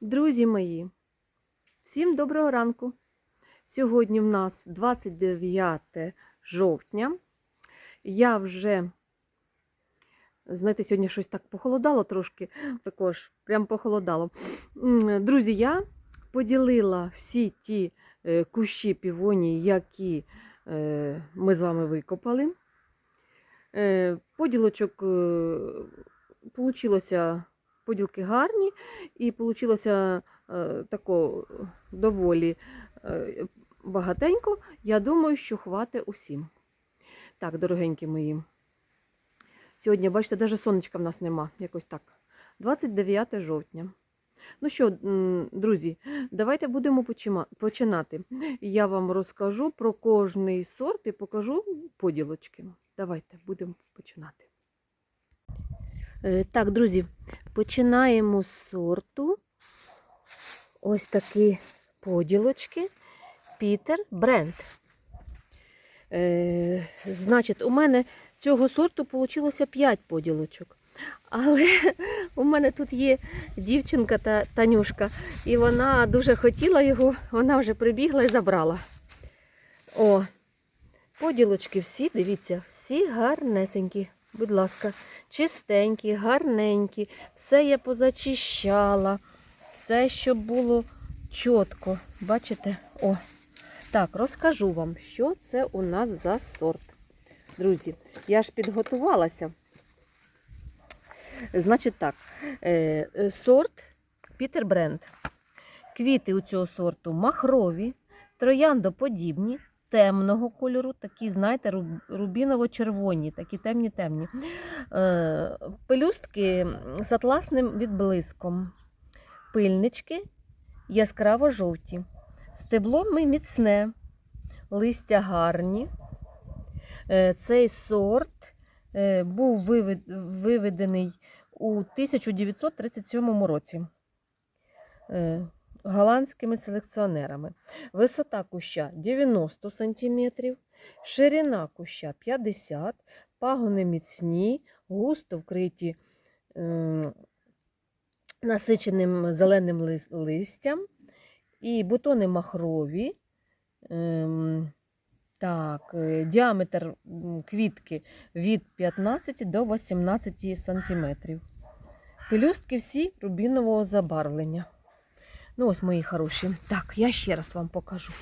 Друзі мої, всім доброго ранку. Сьогодні в нас 29 жовтня. Я вже, знаєте, сьогодні щось так похолодало трошки, також прям похолодало. Друзі, я поділила всі ті е, кущі півонії, які е, ми з вами викопали. Е, Поділочок получилося поділки гарні, і вийшло е, тако доволі е, багатенько. Я думаю, що хватить усім. Так, дорогенькі мої. Сьогодні, бачите, навіть сонечка в нас нема. Якось так. 29 жовтня. Ну що, друзі, давайте будемо починати. Я вам розкажу про кожний сорт і покажу поділочки. Давайте будемо починати. Е, Так, друзі, починаємо з сорту. Ось такі поділочки. Пітер Бренд. Е, значить, у мене цього сорту вийшло 5 поділочок. Але у мене тут є дівчинка та Танюшка, і вона дуже хотіла його, вона вже прибігла і забрала. О, поділочки всі, дивіться, всі гарнесенькі. Будь ласка, чистенькі, гарненькі, все я позачищала, все, щоб було чітко. Бачите? О. Так, розкажу вам, що це у нас за сорт. Друзі, я ж підготувалася. Значить так, е, е, сорт Пітер Бренд. Квіти у цього сорту махрові, трояндоподібні, темного кольору, такі, знаєте, рубіново-червоні, такі темні-темні. Е, пелюстки з атласним відблиском. Пильнички яскраво-жовті. Стебло ми міцне, листя гарні. Е, Цей сорт е, був виведений у 1937 році голландськими селекціонерами. Висота куща 90 см, ширина куща 50 см, пагони міцні, густо вкриті е, насиченим зеленим лис- листям, і бутони махрові. Ем, так, е, діаметр квітки від 15 до 18 сантиметрів. Пелюстки всі рубінового забарвлення. Ну, ось мої хороші. Так, я ще раз вам покажу.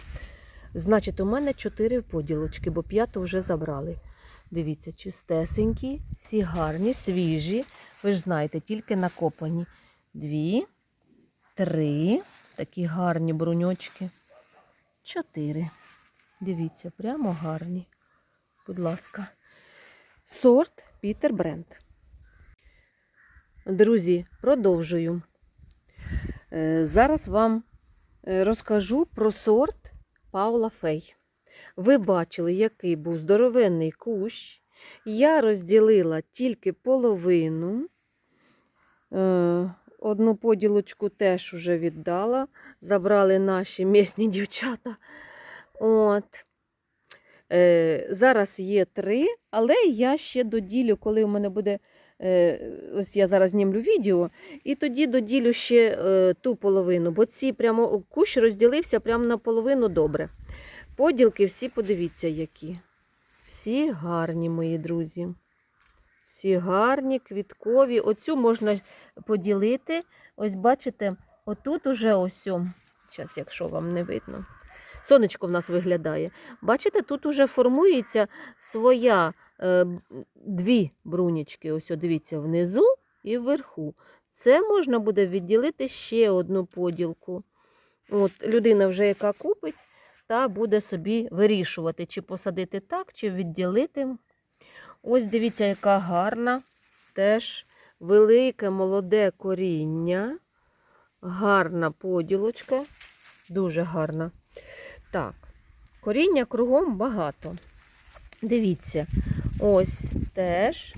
Значить, у мене 4 поділочки, бо п'яту вже забрали. Дивіться, чистесенькі, всі гарні, свіжі. Ви ж знаєте, тільки накопані. Дві, три, такі гарні бруньочки. Чотири. Дивіться, прямо гарні. Будь ласка. Сорт Пітер Бренд. Друзі, продовжую. Е, Зараз вам е, розкажу про сорт Паула Фей. Ви бачили, який був здоровенний кущ. Я розділила тільки половину. Е, Одну поділочку теж уже віддала. Забрали наші місні дівчата. От. Зараз є три, але я ще доділю, коли у мене буде. Е, ось я зараз знімлю відео, і тоді доділю ще е, ту половину, бо ці прямо кущ розділився прямо на половину добре. Поділки всі подивіться, які. Всі гарні, мої друзі. Всі гарні, квіткові. Оцю можна поділити. Ось бачите, отут уже ось. Зараз, якщо вам не видно. Сонечко в нас виглядає. Бачите, тут уже формується своя дві брунічки. Ось, дивіться, внизу і вверху. Це можна буде відділити ще одну поділку. От, людина вже яка купить, та буде собі вирішувати, чи посадити так, чи відділити. Ось дивіться, яка гарна, теж велике молоде коріння. Гарна поділочка, дуже гарна. Так, коріння кругом багато. Дивіться, ось теж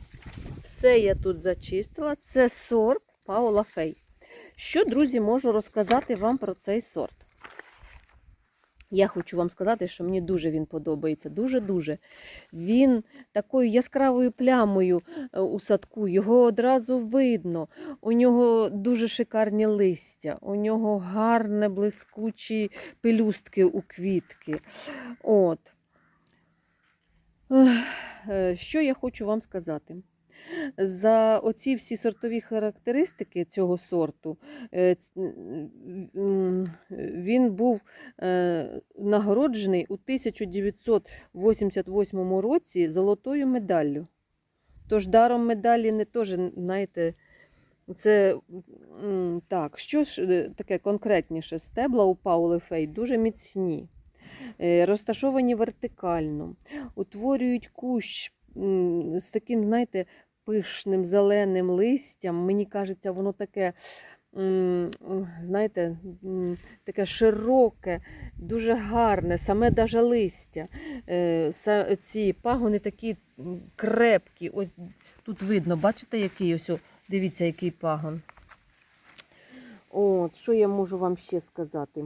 все я тут зачистила. Це сорт Паула Фей. Що, друзі, можу розказати вам про цей сорт? Я хочу вам сказати, що мені дуже він подобається. Дуже-дуже. Він такою яскравою плямою е, у садку, його одразу видно. У нього дуже шикарні листя, у нього гарне блискучі пелюстки у квітки. От. Е, Що я хочу вам сказати? За оці всі сортові характеристики цього сорту е, він був е, нагороджений у 1988 році золотою медаллю. Тож даром медалі не теж, знаєте, це так, що ж таке конкретніше? Стебла у Паули Фей дуже міцні, розташовані вертикально, утворюють кущ з таким, знаєте, пишним зеленим листям. Мені кажеться, воно таке, знаєте, таке широке, дуже гарне, саме даже листя. Е, Ці пагони такі крепкі. Ось тут видно, бачите, який ось, дивіться, який пагон. От, що я можу вам ще сказати?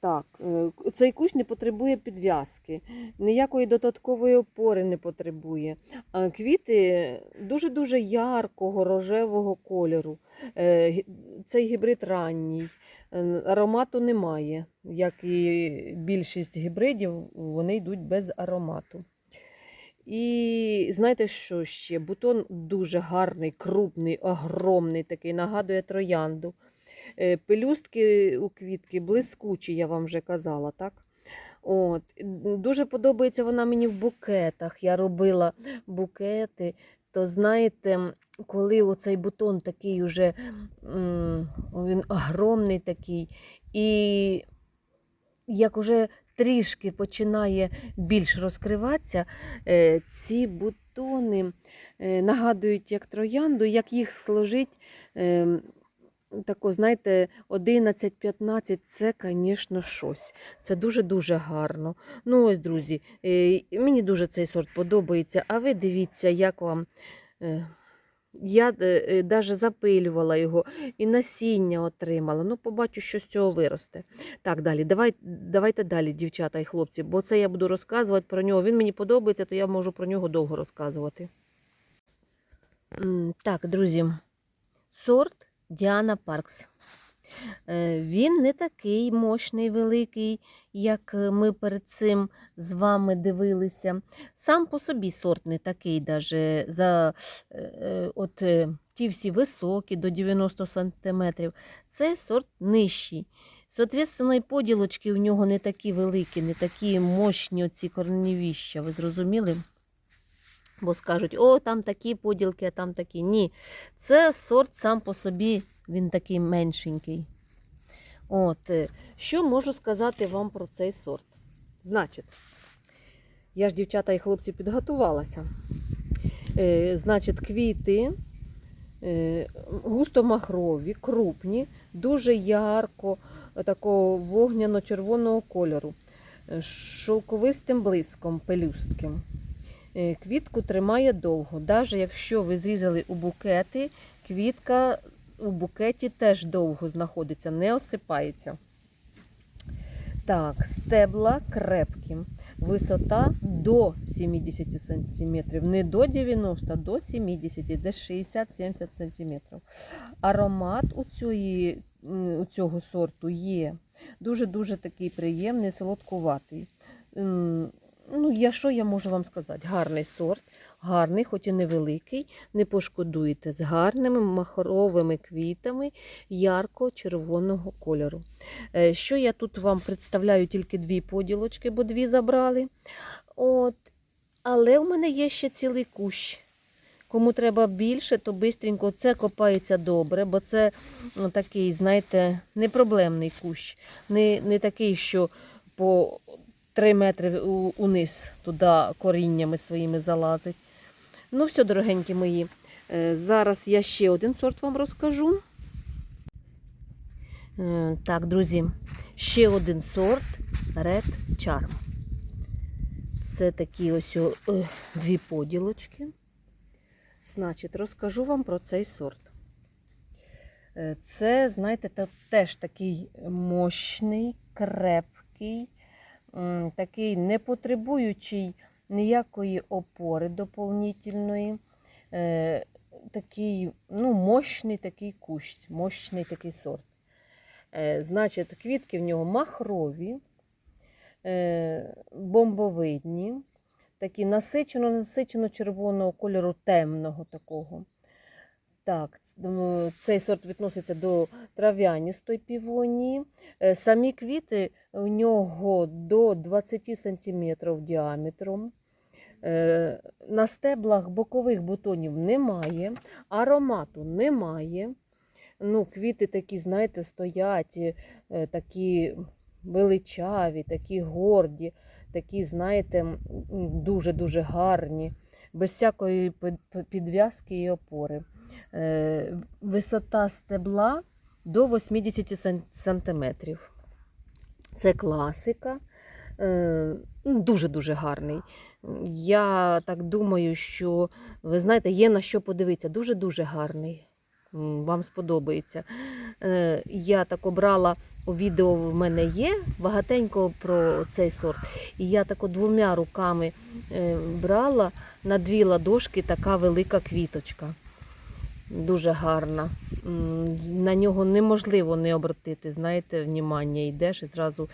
Так, е, цей кущ не потребує підв'язки, ніякої додаткової опори не потребує. А Квіти дуже-дуже яркого рожевого кольору. Е, Цей гібрид ранній, е, аромату немає. Як і більшість гібридів, вони йдуть без аромату. І знаєте, що ще? Бутон дуже гарний, крупний, огромний такий, нагадує троянду. Е, Пелюстки у квітки блискучі, я вам вже казала, так? От. Дуже подобається вона мені в букетах. Я робила букети, то знаєте, коли оцей бутон такий уже він огромний такий, і як уже трішки починає більш розкриватися, е, ці бутони е, нагадують як троянду, як їх сложить. Тако, знаєте, 11-15 це, звісно, щось. Це дуже-дуже гарно. Ну, ось, друзі, е, мені дуже цей сорт подобається. А ви дивіться, як вам. Е, Я навіть запилювала його і насіння отримала. Ну, побачу, що з цього виросте. Так, далі. Давай, давайте далі, дівчата і хлопці, бо це я буду розказувати про нього. Він мені подобається, то я можу про нього довго розказувати. Так, друзі, сорт Діана Паркс. Е, Він не такий мощний, великий, як е, ми перед цим з вами дивилися. Сам по собі сорт не такий, даже за е, от ті всі високі до 90 см. Це сорт нижчий. Соответственно, і поділочки у нього не такі великі, не такі мощні оці корневіща. Ви зрозуміли? Бо скажуть, о, там такі поділки, а там такі. Ні. Це сорт сам по собі, він такий меншенький. От, е, що можу сказати вам про цей сорт? Значить, я ж, дівчата і хлопці, підготувалася. Е, значить, квіти е, густо-махрові, крупні, дуже ярко, такого вогняно-червоного кольору, е, шовковистим блиском пелюстки. Е, Квітку тримає довго. Навіть якщо ви зрізали у букети, квітка у букеті теж довго знаходиться, не осипається. Так, стебла крепкі. Висота до 70 см. Не до 90, а до 70, десь 60-70 см. Аромат у, цієї, у цього сорту є. Дуже-дуже такий приємний, солодкуватий. Ну, я що я можу вам сказати? Гарний сорт, гарний, хоч і невеликий, не пошкодуєте, з гарними махровими квітами ярко-червоного кольору. Е, Що я тут вам представляю тільки дві поділочки, бо дві забрали. От. Але у мене є ще цілий кущ. Кому треба більше, то бистренько це копається добре, бо це ну, такий, знаєте, непроблемний кущ. Не, не такий, що по 3 метри униз туди коріннями своїми залазить. Ну, все, дорогенькі мої. е, Зараз я ще один сорт вам розкажу. Е, Так, друзі, ще один сорт Red Charm. Це такі ось о, е, дві поділочки. Значить, розкажу вам про цей сорт. Це, знаєте, теж такий мощний, крепкий, такий не потребуючий ніякої опори доповнительної. Е, такий, ну, мощний такий кущ, мощний такий сорт. Е, значить, квітки в нього махрові, е, бомбовидні, такі насичено, насичено червоного кольору, темного такого. Так, цей сорт відноситься до трав'яністої півонії. Е, Самі квіти у нього до 20 см діаметром. Е, На стеблах бокових бутонів немає, аромату немає. Ну, квіти такі, знаєте, стоять, е, такі величаві, такі горді, такі, знаєте, дуже-дуже гарні, без всякої підв'язки і опори. Е, Висота стебла до 80 сан- сантиметрів. Це класика. Е, ну, Дуже-дуже гарний. Я так думаю, що ви знаєте, є на що подивитися. Дуже-дуже гарний. Вам сподобається. Е, Я так обрала відео в мене є багатенько про цей сорт. І я так двома руками брала на дві ладошки така велика квіточка. Дуже гарна. На нього неможливо не обратити, знаєте, внімання йдеш і зразу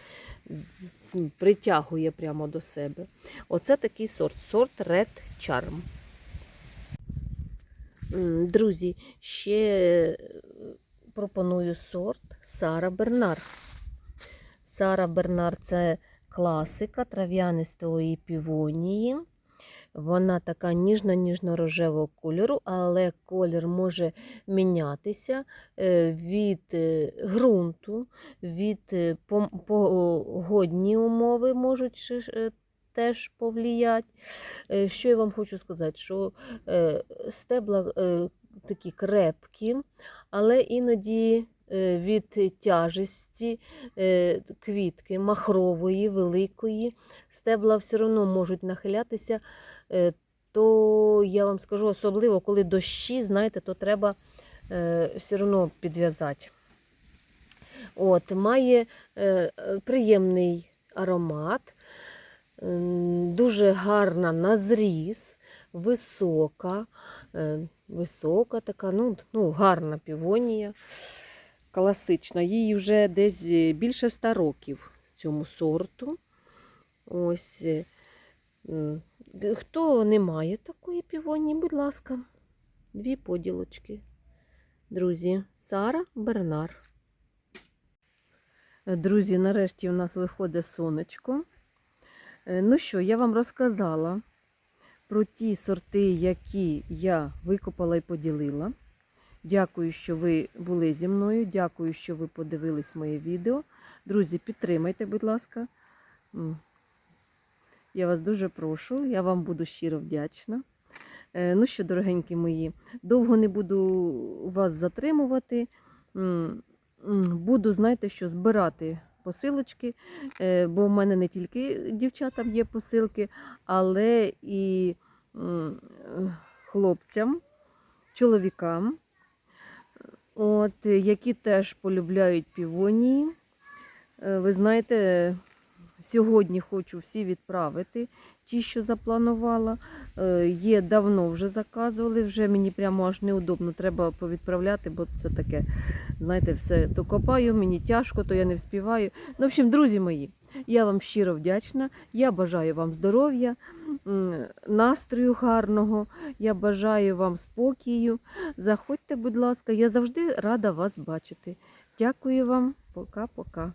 притягує прямо до себе. Оце такий сорт, сорт Red Charm. Друзі, ще е, пропоную сорт Сара Бернар. Сара Бернар це класика трав'янистої півонії. Вона така ніжно-ніжно-рожевого кольору, але колір може мінятися е, від е, ґрунту, від е, погодні умови можуть теж повлияти. Е, Що я вам хочу сказати, що стебла такі крепкі, але іноді від тяжесті квітки махрової, великої, стебла все одно можуть нахилятися. Е, То я вам скажу, особливо, коли дощі, знаєте, то треба е, все одно підв'язати. От, має е, приємний аромат, дуже гарна на зріз, висока, висока така, ну, ну, гарна півонія, класична. Їй вже десь більше ста років цьому сорту. Ось. Хто не має такої півонії, будь ласка, дві поділочки. Друзі, Сара Бернар. Друзі, нарешті у нас виходить сонечко. Е, Ну що, я вам розказала про ті сорти, які я викопала і поділила. Дякую, що ви були зі мною. Дякую, що ви подивились моє відео. Друзі, підтримайте, будь ласка. Я вас дуже прошу, я вам буду щиро вдячна. Е, Ну що, дорогенькі мої, довго не буду вас затримувати. Буду, знаєте, що збирати посилочки, е, бо в мене не тільки дівчатам є посилки, але і хлопцям, чоловікам, от, які теж полюбляють півонії. Е, Ви знаєте, сьогодні хочу всі відправити, ті, що запланувала. Е, Є давно вже заказували, вже мені прямо аж неудобно, треба повідправляти, бо це таке, знаєте, все то копаю, мені тяжко, то я не вспіваю. Ну, в общем, друзі мої, я вам щиро вдячна. Я бажаю вам здоров'я, настрою гарного. Я бажаю вам спокою. Заходьте, будь ласка, я завжди рада вас бачити. Дякую вам. Пока-пока.